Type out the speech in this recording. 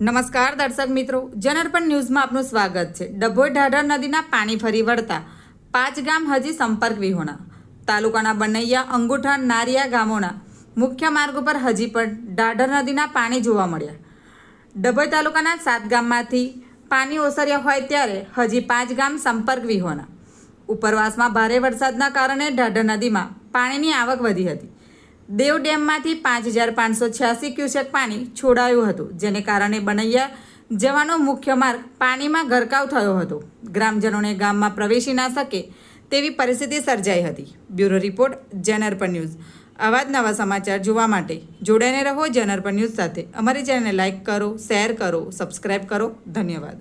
નમસ્કાર દર્શક મિત્રો, જનર્પણ ન્યૂઝમાં આપનું સ્વાગત છે. ડભોઈ ઢાઢર નદીના પાણી ફરી વળતા પાંચ ગામ હજી સંપર્ક વિહોણા. તાલુકાના બનૈયા અંગુઠા, નારિયા ગામોના મુખ્ય માર્ગ ઉપર હજી પણ ઢાઢર નદીના પાણી જોવા મળ્યા. ડભોઈ તાલુકાના સાત ગામમાંથી પાણી ઓસર્યા હોય ત્યારે હજી પાંચ ગામ સંપર્ક વિહોણા. ઉપરવાસમાં ભારે વરસાદના કારણે ઢાઢર નદીમાં પાણીની આવક વધી હતી. દેવ ડેમમાંથી પાંચ હજાર પાંચસો છ્યાસી ક્યુસેક પાણી છોડાયું હતું, જેને કારણે બનૈયા જવાનો મુખ્ય માર્ગ પાણીમાં ગરકાવ થયો હતો. ગ્રામજનોને ગામમાં પ્રવેશી ના શકે તેવી પરિસ્થિતિ સર્જાઈ હતી. બ્યુરો રિપોર્ટ જનરપન ન્યૂઝ. આવા જ નવા સમાચાર જોવા માટે જોડાઈને રહો જનરપન ન્યૂઝ સાથે. અમારી ચેનલને લાઇક કરો, શેર કરો સબસ્ક્રાઈબ કરો. ધન્યવાદ.